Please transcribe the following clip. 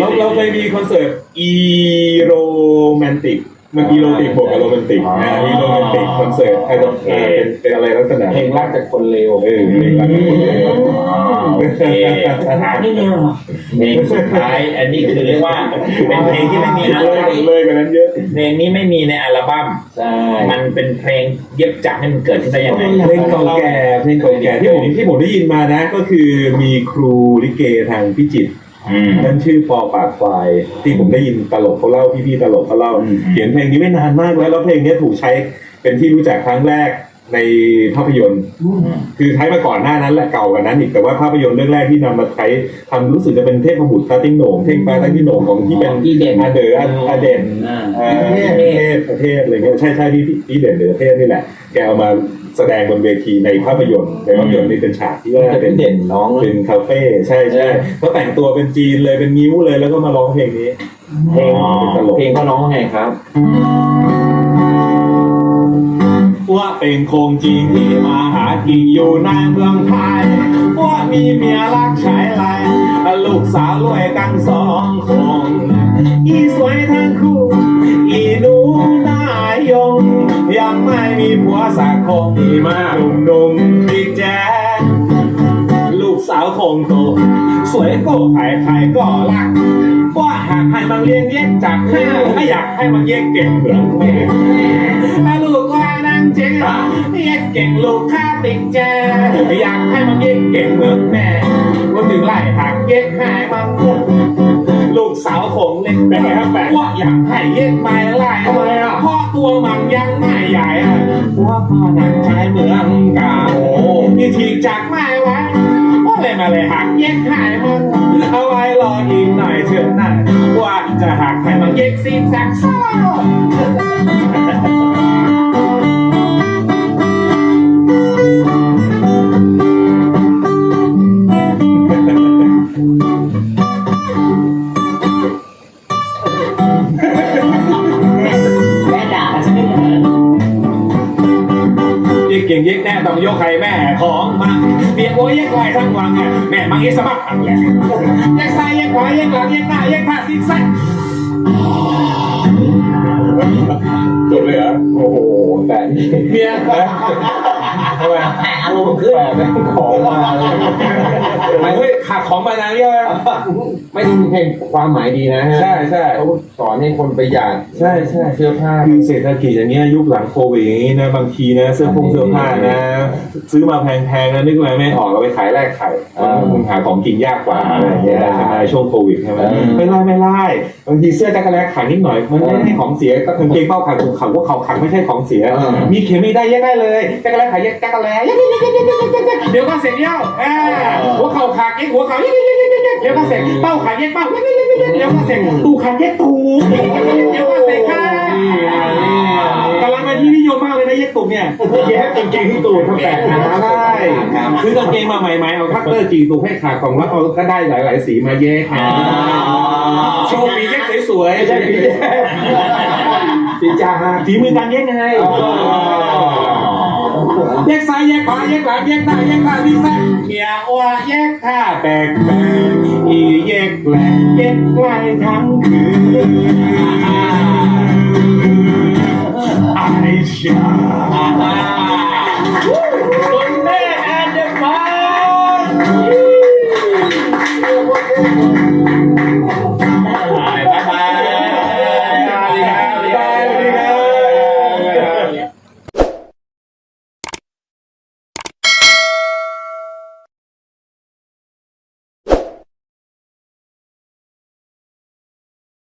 เราเราเคยมีคอนเสิร์ตอีโรแมนติกมันอีโรติกบวกกับโรแมนติกนะอีโรแมนติกคอนเสิร์ตไทยดอกเออเป็นเป็นอะไรลักษณะเพลงรักจากคนเลวเออเพลงรักของคนเลยโอเคนี่เนี่ยเหรอเพลงสุดท้ายอันนี้คือเรียกว่าเป็นเพลงที่ไม่มีอัลเลยบั้มเลยกว่านั้นเยอะเพลงนี้ไม่มีในอัลบั้มใช่มันเป็นเพลงเย็บจักรให้มันเกิดขึ้นได้ยังไงเพลงเก่าแก่เพลงเก่าแก่ที่ผมที่ผมได้ยินมานะ ก็คือมีครูลิเกทางพิจิตร อืม นั่นชื่อปอปากควายที่ผมได้ยินตลกเขาเล่าพี่ๆตลกเขาเล่าอืม เขียนเพลงนี้ไม่นานมากแล้วแล้วเพลงนี้ถูกใช้เป็นที่รู้จักครั้งแรก ในภาพยนตร์ คือใช้มาก่อนหน้านั้นแหละเก่ากว่านั้นอีกแต่ว่าภาพยนตร์เรื่องแรกที่นำมาใช้ทำรู้สึกจะเป็นเทพบุตรตาติ้งโหน่งเทพปาตาติ้งโหน่งของที่เป็นอีเด่น อาเดออาอาเด่น อ่า อ่าเทพประเทศอะไรเงี้ยใช่ใช่ที่ที่เด่นเดือเทพนี่แหละ แกเอามาแสดงบนเวทีในภาพยนตร์ในภาพยนตร์นี่เป็นฉากที่ว่าจะเป็เป็นนเด่นน้อง เป็นคาเฟ่ใช่ใช่เขาแต่งตัวเป็นจีนเลยเป็นงิ้วเลยแล้วก็มาร้องเพลงนี้เพลงเป็นตลกเพลงเขาน้องว่าไงครับ ว่าเป็นคงจริงที่มาหากินอยู่ในเมืองไทยว่ามีเมียรักชายไรลูกสาวรวยกันสองคนอีสวยทั้งคู่ อีหนูนายง ยังไม่มีผัวสักคนอีมาหนุ่มหนุ่มๆพี่แจ๊ลูกสาวคงโต สวยก็ใครใครก็รักว่าหากให้มันเรียนเย็กจากแม่ไม่อยากให้มันเย็กเก่งเหมือนแม่ เก่งลูกข้าติดแจอยากให้มันเย็กเก่งเหมือนแม่ว่าถึงไล่หักเย็กให้มันลูกสาวคงเล็กเป็นไงครับแปว่าอยากให้เย็กไม่ไล่ทำไมอะพราะตัวมันยังไม่ใหญ่อะว่าพ่อหนังใจเหมืองเก่าที่ถีกจากไม่ไวว่าเลยมาเลยหักเย็กหายมันเอาไว้รออีกหน่อยเถอะนว่าจะหักให้มันเย็กซีกแซกซ่า ย็กแน่ต้องยกใครแม่ของมันเปียกโอ้ยเย็กไหวทั้งวังอะแม่มังเย็กสะบักอันแหละเย็กซ้ายเย็กขวาเย็กหลังเย็กหน้าเย็กท่าซิกแซกจบเลยเหรอโอ้โหแต่นี่เมีย ทำไมอารมณ์ขึ้นแต่แม่งของมาเลยไม่เฮ้ยขาดของมานานยังไม่ได้มีเพลงความหมายดีนะฮะใช่ใช่เขาสอนให้คนประหยัดใช่ใช่เสื้อผ้าคือเศรษฐกิจอย่างเงี้ยยุคหลังโควิดอย่างงี้นะบางทีนะเสื้อผงเสื้อผ้านะ ซื้อมาแพงๆนะนึกอะไรไม่ออกเราไปขายแลกไข่อ่ามึงหาของกินยากกว่าอะไรอย่างเงี้ยใช่ไหมช่วงโควิดใช่ไหมอืมไม่ไล่ไม่ไล่บางทีเสื้อจักรแลกขายนิดหน่อยมันไม่ให้ของเสียก็กางเกงเป้าขาดถุงเขาว่าเขาขังไม่ใช่ของเสียอ่ามีเข็มไม่ได้แยกได้เลยจักรแลขายแยกจักรแลเดี๋ยวก็เสร็จเย้าอ่าหัวเข่าขาเอ็กหัวเข่าเดี๋ยวก็เสร็จเป้าขาดแยกเป้าเดี๋ยวก็เสร็จตูขาดแยกตูเดี๋ยวก็เสร็จค่ะกำลังเป็นที่นิยมมากเลยนะเย็กตุ่มเนี่ยแยกกางเกงที่ตูดทั้งแปดขาได้ซื้อกางเกงมาใหม่ๆเอาคัตเตอร์จีตูดให้ขาดของแล้วเอาก็ได้หลาย ๆ สีมาแยกโชว์ปีแยกสวยๆใช่ปีแยกสีจ้าฝีมือการแยกไง แยกซ้ายแยกขวาแยกหลังแยกหน้าแยกหน้าที่แซ่เมียว่าแยกท่าแปลกอีแยกแหลกแยกไกลทั้งคืนไอชา